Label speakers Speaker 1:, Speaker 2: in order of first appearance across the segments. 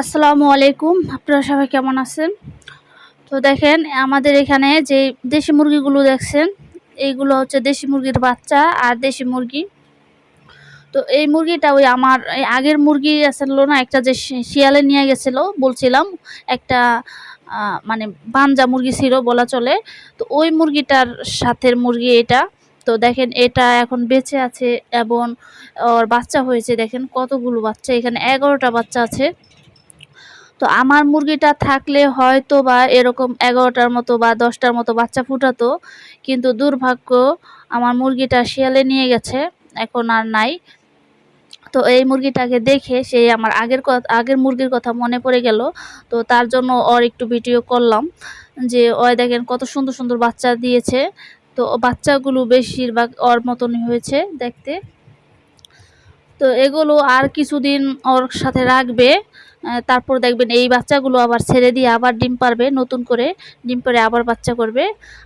Speaker 1: আসসালামু আলাইকুম। আপনারা সবাই কেমন আছেন? তো দেখেন, আমাদের এখানে যে দেশি মুরগিগুলো দেখছেন, এইগুলো হচ্ছে দেশি মুরগির বাচ্চা আর দেশি মুরগি। তো এই মুরগিটা ওই আমার আগের মুরগি আসলো না, একটা যে শিয়ালে নিয়ে গেছিল, বলছিলাম, একটা মানে বাঞ্জা মুরগি ছিল বলা চলে। তো ওই মুরগিটার সাথের মুরগি এটা। তো দেখেন, এটা এখন বেঁচে আছে এবং ওর বাচ্চা হয়েছে, দেখেন কতগুলো বাচ্চা, এখানে এগারোটা বাচ্চা আছে। তো আমার মুরগিটা থাকলে হয়তো বা এরকম এগারোটার মতো বা দশটার মতো বাচ্চা ফুটাতো, কিন্তু দুর্ভাগ্য আমার মুরগিটা শিয়ালে নিয়ে গেছে, এখন আর নাই। তো এই মুরগিটাকে দেখে সেই আমার আগের আগের মুরগির কথা মনে পড়ে গেল, তো তার জন্য ওর একটু ভিডিও করলাম, যে ওই দেখেন কত সুন্দর সুন্দর বাচ্চা দিয়েছে, তো বাচ্চাগুলো বেশিরভাগ ওর মতনই হয়েছে দেখতে। তো এগুলো আর কিছুদিন ওর সাথে রাখবে তারপর দেখবেন এই বাচ্চাগুলো আবার ছেড়ে দিয়ে আবার ডিম পারবে, নতুন করে ডিম পারে আবার বাচ্চা করবে।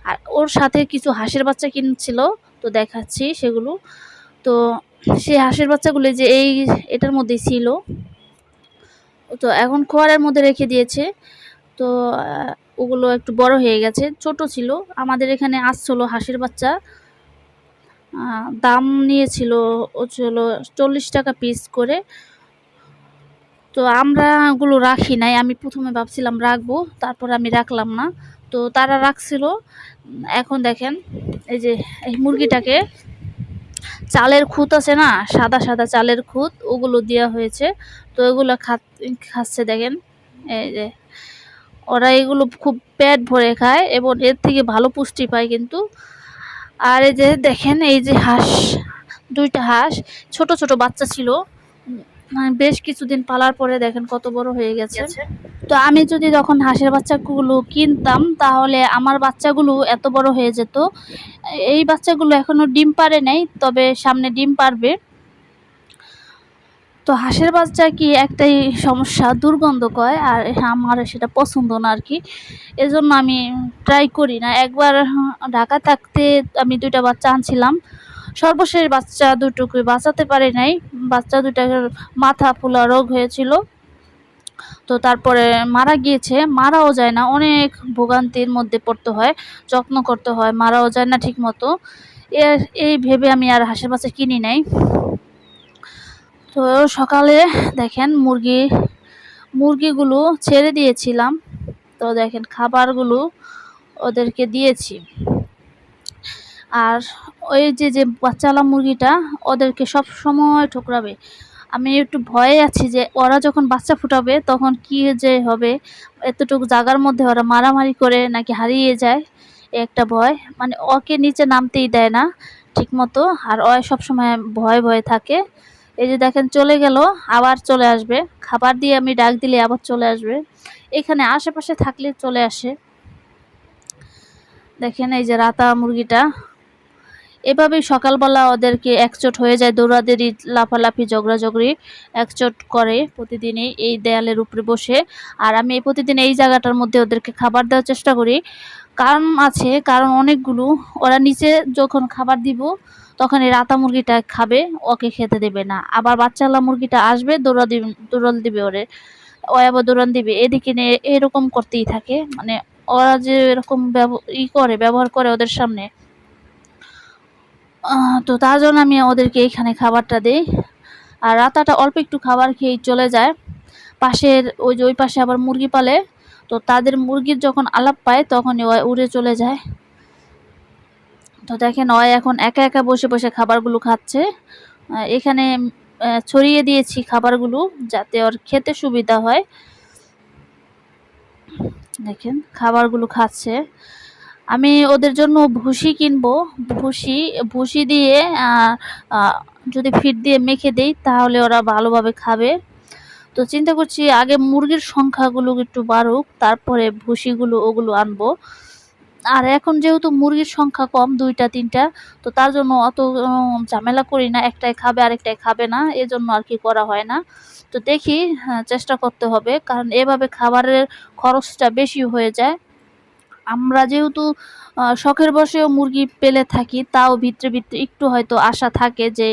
Speaker 1: আর ওর সাথে কিছু হাঁসের বাচ্চা কিনছিল, তো দেখাচ্ছি সেগুলো। তো সেই হাঁসের বাচ্চাগুলো যে এই এটার মধ্যে ছিল, তো এখন খোয়ারের মধ্যে রেখে দিয়েছে। তো ওগুলো একটু বড় হয়ে গেছে, ছোট ছিল। আমাদের এখানে আসছিল হাঁসের বাচ্চা। দাম নিয়েছিল ও ছিল চল্লিশ টাকা পিস করে। তো আমরা ওগুলো রাখি নাই, আমি প্রথমে ভাবছিলাম রাখব, তারপর আমি রাখলাম না। তো তারা রাখছিল, এখন দেখেন, এই যে এই মুরগিটাকে চালের খুঁত আছে না, সাদা সাদা চালের খুঁত, ওগুলো দেওয়া হয়েছে। তো এগুলো খাচ্ছে দেখেন, এই যে ওরা এগুলো খুব পেট ভরে খায় এবং এর থেকে ভালো পুষ্টি পায় কিন্তু। আর এই যে দেখেন, এই যে হাঁস, দুইটা হাঁস, ছোট ছোট বাচ্চা ছিল। বেশ কিছুদিন পালার পরে দেখেন কত বড় হয়ে গেছে। তো আমি যদি যখন হাঁসের বাচ্চাগুলো কিনতাম তাহলে আমার বাচ্চাগুলো এত বড় হয়ে যেত। এই বাচ্চাগুলো এখনও ডিম পারে নাই তবে সামনে ডিম পারবে তো হাঁসের বাচ্চা কি একটাই সমস্যা দুর্গন্ধ কয় আর আমার সেটা পছন্দ না আর কি। এজন্য আমি ট্রাই করি না। একবার ঢাকা থাকতে আমি দুইটা বাচ্চা আনছিলাম। সর্বশেষ বাচ্চা দুটোকে বাঁচাতে পারে নাই। বাচ্চা দুটার মাথা ফুলা রোগ হয়েছিল। তো তারপরে মারা গিয়েছে, মারাও যায় না। অনেক ভোগান্তির মধ্যে পড়তে হয়, যত্ন করতে হয়, মারাও যায় না ঠিক মতো এই ভেবে আমি আর হাঁসের বাচ্চা কিনি নাই। তো সকালে দেখেন মুরগি, মুরগিগুলো ছেড়ে দিয়েছিলাম। তো দেখেন খাবারগুলো ওদেরকে দিয়েছি। আর ওই যে যে বাচ্চালা মুরগিটা, ওদেরকে সব সময় ঠোকরাবে। আমি একটু ভয়ে আছি যে, ওরা যখন বাচ্চা ফুটাবে, তখন কি যে হবে? এতটুকু জাগার মধ্যে ওরা মারামারি করে নাকি হারিয়ে যায় একটা ভয়। মানে ওকে নিচে নামতেই দেয় না ঠিক মতো আর ও সবসময় ভয়ে ভয়ে থাকে। এই যে দেখেন, চলে গেল, আবার চলে আসবে। খাবার দিয়ে আমি ডাক দিলে আবার চলে আসবে। এখানে আশেপাশে থাকলে চলে আসে। দেখেন এই যে রাতা মুরগিটা এভাবেই সকালবেলা ওদেরকে একচোট হয়ে যায়, দৌড়াদৌড়ি, লাফালাফি, ঝগড়াঝগড়ি একচোট করে প্রতিদিনই এই দেয়ালের উপরে বসে। আর আমি এই প্রতিদিন এই জায়গাটার মধ্যে ওদেরকে খাবার দেওয়ার চেষ্টা করি। কারণ আছে, কারণ অনেকগুলো, ওরা নিচে যখন খাবার দিব, তখন এই রাতা মুরগিটা খাবে, ওকে খেতে দেবে না। আবার বাচ্চালা মুরগিটা আসবে, দৌড়া দিবে, দৌড়াল দিবে ওরে, ও আবার দৌড়ান দিবে। এদিকে নিয়ে এরকম করতেই থাকে। মানে ওরা যে এরকম ব্যব- ই করে, ব্যবহার করে ওদের সামনে। তো তার জন্য আমি ওদেরকে এইখানে খাবারটা দিই। আর রাতাটা অল্প একটু খাবার খেয়েই চলে যায়। পাশের ওই যে ওই পাশে আবার মুরগি পালে, তো তাদের মুরগির যখন আলাপ পায়, তখনই ও উড়ে চলে যায়। তো দেখেন ও এখন একা একা বসে বসে খাবারগুলো খাচ্ছে। এখানে ছড়িয়ে দিয়েছি খাবারগুলো যাতে ওর খেতে সুবিধা হয়। দেখেন, খাবারগুলো খাচ্ছে। আমি ওদের জন্য ভুসি কিনবো ভুসি ভুসি দিয়ে যদি ফিট দিয়ে মেখে দেই তাহলে ওরা ভালোভাবে খাবে। তো চিন্তা করছি আগে মুরগির সংখ্যাগুলো একটু বাড়ুক তারপরে ভুসিগুলো ওগুলো আনব। আর এখন যেহেতু মুরগির সংখ্যা কম দুইটা তিনটা তো তার জন্য অত ঝামেলা করি না একটাই খাবে আরেকটাই খাবে না এজন্য আর কি করা হয় না। তো দেখি হ্যাঁ, চেষ্টা করতে হবে কারণ এভাবে খাবারের খরচটা বেশি হয়ে যায়। আমরা যেহেতু শখের বশেও মুরগি পেলে থাকি, তাও ভিতরে ভিতরে একটু হয়তো আশা থাকে যে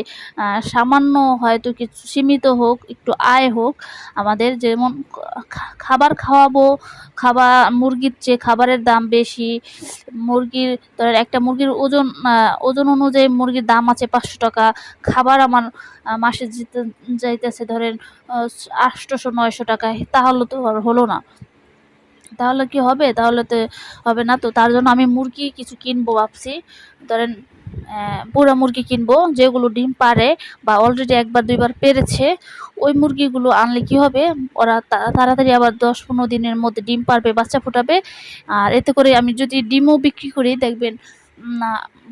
Speaker 1: সামান্য হয়তো কিছু সীমিত হোক, একটু আয় হোক, আমাদের যেমন খাবার খাওয়াবো, খাবার, মুরগির চেয়ে খাবারের দাম বেশি, মুরগির, ধরেন একটা মুরগির ওজন ওজন অনুযায়ী মুরগির দাম আছে পাঁচশো টাকা, খাবার আমার মাসে যেতে, যাইতেছে ধরেন আটশোশো, নয়শো টাকায় তাহলে তো আর হলো না। তাহলে কি হবে? তাহলে তো হবে না তো। তার জন্য আমি মুরগি কিছু কিনবো ভাবছি। ধরেন বুড়া মুরগি কিনবো, যেগুলো ডিম পারে বা অলরেডি একবার, দুইবার পেরেছে, ওই মুরগিগুলো আনলে কি হবে? ওরা তাড়াতাড়ি আবার দশ পনেরো দিনের মধ্যে ডিম পারবে বাচ্চা ফোটাবে। আর এতে করে আমি যদি ডিমও বিক্রি করি, দেখবেন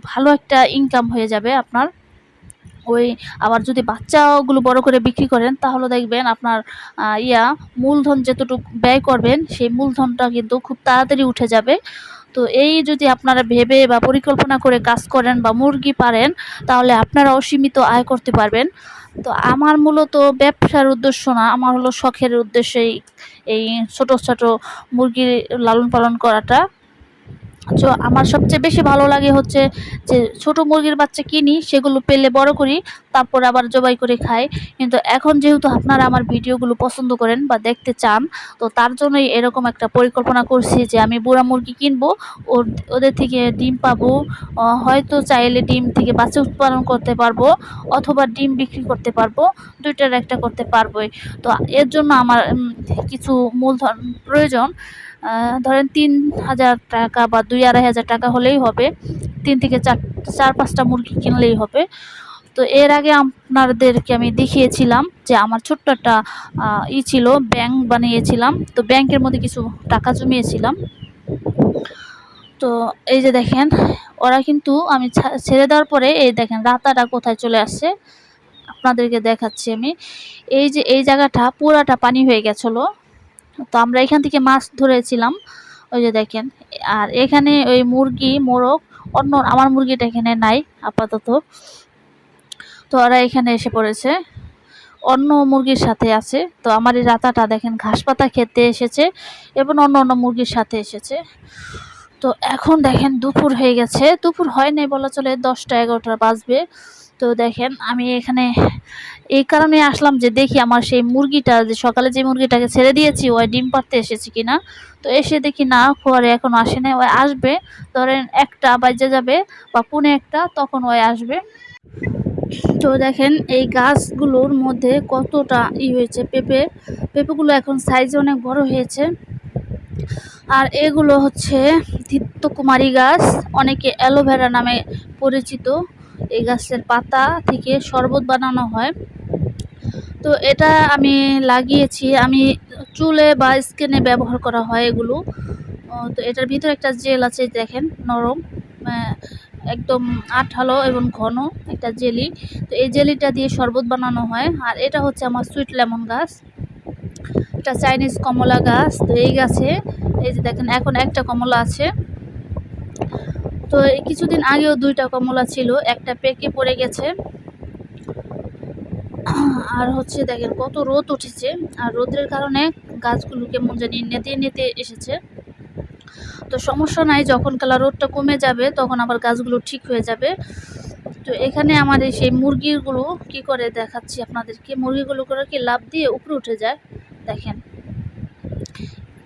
Speaker 1: ভালো একটা ইনকাম হয়ে যাবে আপনার। ওই আবার যদি বাচ্চাগুলো বড় করে বিক্রি করেন, তাহলে দেখবেন আপনার ইয়া মূলধন যতটুকু ব্যয় করবেন, সেই মূলধনটা কিন্তু খুব তাড়াতাড়ি উঠে যাবে। তো এই যদি আপনারা ভেবে বা পরিকল্পনা করে কাজ করেন বা মুরগি পারেন, তাহলে আপনারা অসীমিত আয় করতে পারবেন। তো আমার মূলত ব্যবসার উদ্দেশ্য না, আমার হলো শখের উদ্দেশ্যেই এই ছোট ছোট মুরগির লালন পালন করাটা। তো আমার সবচেয়ে বেশি ভালো লাগে হচ্ছে যে ছোট মুরগির বাচ্চা কিনি, সেগুলো পেলে বড় করি, তারপর আবার জবাই করে খাই। কিন্তু এখন যেহেতু আপনারা আমার ভিডিওগুলো পছন্দ করেন বা দেখতে চান, তো তার জন্যই এরকম একটা পরিকল্পনা করছি যে আমি বুড়া মুরগি কিনবো, ওর, ওদের থেকে ডিম পাবো হয়তো চাইলে ডিম থেকে বাচ্চা উৎপাদন করতে পারব, অথবা ডিম বিক্রি করতে পারব, দুইটার একটা করতে পারবোই। তো এর জন্য আমার কিছু মূলধন প্রয়োজন। ধরেন তিন হাজার টাকা বা দুই আড়াই হাজার টাকা হলেই হবে। তিন থেকে চার চার পাঁচটা মুরগি কিনলেই হবে। তো এর আগে আপনাদেরকে আমি দেখিয়েছিলাম যে আমার ছোট্ট একটা ই ছিল, ব্যাংক বানিয়েছিলাম। তো ব্যাংকের মধ্যে কিছু টাকা জমিয়েছিলাম। তো এই যে দেখেন, ওরা কিন্তু আমি ছেড়ে দেওয়ার পরে এই দেখেন রাতাটা কোথায় চলে আসছে। আপনাদেরকে দেখাচ্ছি আমি। এই যে, এই জায়গাটা পুরাটা পানি হয়ে গেছিল। তো আমরা এখান থেকে মাছ ধরেছিলাম, ওই যে দেখেন। আর এখানে ওই মুরগি, মোরগ, অন্য আমার মুরগিটা এখানে নাই, আপাতত। তো ওরা এখানে এসে পড়েছে। অন্য মুরগির সাথে আছে। তো আমার এই রাতাটা দেখেন ঘাস পাতা খেতে এসেছে এবং অন্য অন্য মুরগির সাথে এসেছে। তো এখন দেখেন দুপুর হয়ে গেছে। দুপুর হয় নাই বলা চলে, দশটা এগারোটা বাজবে। তো দেখেন আমি এখানে এই কারণে আসলাম যে দেখি আমার সেই মুরগিটা, যে সকালে যে মুরগিটাকে ছেড়ে দিয়েছি ওই ডিম পাড়তে এসেছে কিনা। তো এসে দেখি না, খোয়ারে এখন আসে নাই। ওই আসবে, ধরেন একটা বাজে যাবে বা পুনে একটা, তখন ওই আসবে। তো দেখেন এই গাছগুলোর মধ্যে কতটা ই হয়েছে পেঁপে। পেঁপেগুলো এখন সাইজে অনেক বড় হয়েছে। আর এগুলো হচ্ছে তীর্থকুমারী গাছ, অনেকে অ্যালোভেরা নামে পরিচিত। এই গাছের পাতা থেকে শরবত বানানো হয়। তো এটা আমি লাগিয়েছি। আমি চুলে বা স্কিনে ব্যবহার করা হয় এগুলো। তো এটার ভিতরে একটা জেল আছে, দেখেন, নরম একদম আঠালো এবং ঘন একটা জেলি। তো এই জেলিটা দিয়ে শরবত বানানো হয়। আর এটা হচ্ছে আমার সুইট লেমন গাছ। এটা চাইনিজ কমলা গাছ। তো এই গাছে এই যে দেখেন, এখন একটা কমলা আছে। তো কিছুদিন আগেও দুইটা কমলা ছিল, একটা পেকে পড়ে গেছে। আর হচ্ছে দেখেন, কত রোদ উঠেছে। আর রোদের কারণে গাছগুলো কেমন জানি নেতে নেতে এসেছে। তো সমস্যা নাই, যখন কালা রোদটা কমে যাবে, তখন আবার গাছগুলো ঠিক হয়ে যাবে। তো এখানে আমার এই সেই মুরগিগুলো কি করে দেখাচ্ছি আপনাদেরকে? মুরগিগুলো করে কি লাভ দিয়ে উপরে উঠে যায়? দেখেন।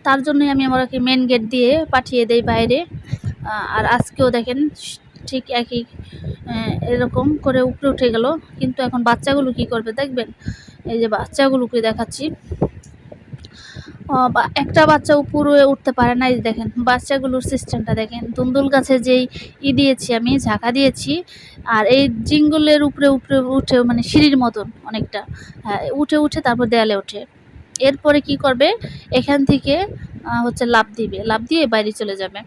Speaker 1: তার জন্যই আমি আমাকে মেন গেট দিয়ে পাঠিয়ে দেই বাইরে। আর আজকেও দেখেন, ঠিক একই এরকম করে উপরে উঠে গেল। কিন্তু এখন বাচ্চাগুলো কি করবে দেখবেন? এই যে বাচ্চাগুলোকে দেখাচ্ছি। একটা বাচ্চা উপরে উঠতে পারে না, এই দেখেন, বাচ্চাগুলোর সিস্টেমটা দেখেন। দুন্দুল গাছে যেই ই দিয়েছি আমি, ঝাঁকা দিয়েছি, আর এই জিঙ্গলের উপরে উপরে উঠে মানে সিঁড়ির মতন অনেকটা। হ্যাঁ উঠে উঠে তারপর দেয়ালে ওঠে। এরপরে কি করবে? এখান থেকে হচ্ছে লাভ দিবে। লাভ দিয়ে বাইরে চলে যাবে।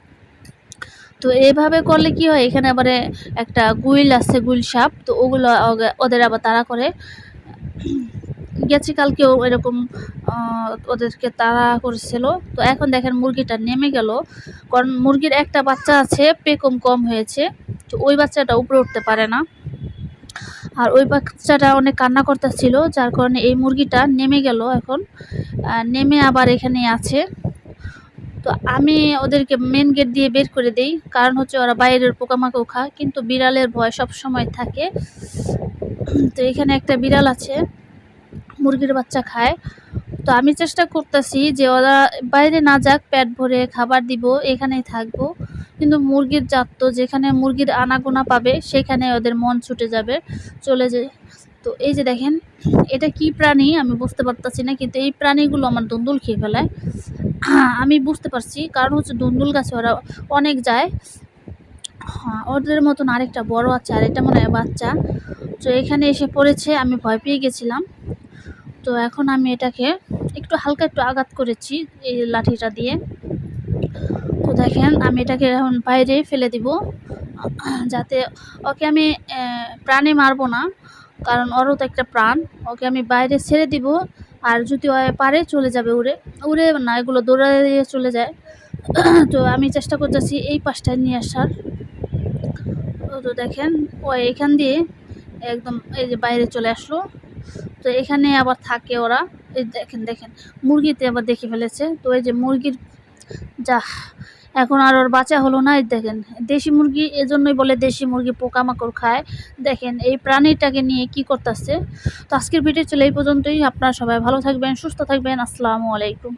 Speaker 1: তো এইভাবে করলে কি হয়? এখানে আবার একটা গুইল আছে, গুইল সাপ। তো ওগুলো ওদের আবার তারা করে। গেছে কালকেও এরকম ওদেরকে তাড়া করেছিল। তো এখন দেখেন মুরগিটা নেমে গেল। কারণ মুরগির একটা বাচ্চা আছে, পেকম কম হয়েছে। তো ওই বাচ্চাটা উপরে উঠতে পারে না। আর ওই বাচ্চাটা অনেক কান্না করতেছিল, যার কারণে এই মুরগিটা নেমে গেল এখন। নেমে আবার এখানে আছে। তো আমি ওদেরকে মেন গেট দিয়ে বের করে দেই, কারণ হচ্ছে ওরা বাইরের পোকামাকড় খায়, কিন্তু বিড়ালের ভয় সব সময় থাকে। তো এখানে একটা বিড়াল আছে, মুরগির বাচ্চা খায়। তো আমি চেষ্টা করতেছি যে ওরা বাইরে না যাক, পেট ভরে খাবার দিব, এখানেই থাকব। কিন্তু মুরগির জাত তো যেখানে মুরগির আনাগোনা পাবে সেখানে ওদের মন ছুটে যাবে চলে যায়। তো এই যে দেখেন এটা কি প্রাণী আমি বুঝতে পারতাছি না কিন্তু এই প্রাণীগুলো আমার দুন্দুল খেয়ে ফেলায়। আমি বুঝতে পারছি কারণ হচ্ছে দুন্দুল গাছে ওরা অনেক যায়। হ্যাঁ, ওদের মতন আরেকটা বড় আছে আর এটা মনে হয় বাচ্চা। তো এখানে এসে পড়েছে আমি ভয় পেয়ে গেছিলাম। তো এখন আমি এটাকে একটু হালকা একটু আঘাত করেছি এই লাঠিটা দিয়ে। দেখেন, আমি এটাকে এখন বাইরে ফেলে দিব। যাতে ওকে আমি প্রাণে মারবো না, কারণ ওরও তো একটা প্রাণ। ওকে আমি বাইরে ছেড়ে দিব, আর যদি পারে চলে যাবে উড়ে। উড়ে না, এগুলো দৌড়াইয়ে চলে যায়। তো আমি চেষ্টা করতেছি এই পাশটায় নিয়ে আসার। তো দেখেন, ও এখান দিয়ে একদম এই যে বাইরে চলে আসলো। তো এখানে আবার থাকে ওরা। এই দেখেন দেখেন, মুরগিতে আবার দেখে ফেলেছে। তো এই যে মুরগির যা এখন আর ওর বাচ্চা হলো না দেখেন। দেশি মুরগি, এজন্যই বলে দেশি মুরগি পোকামাকড় খায়। দেখেন, এই প্রাণীটাকে নিয়ে কি করতেছে? তো আজকের ভিডিও চলে এই পর্যন্তই। আপনারা সবাই ভালো থাকবেন, সুস্থ থাকবেন। আসসালামু আলাইকুম।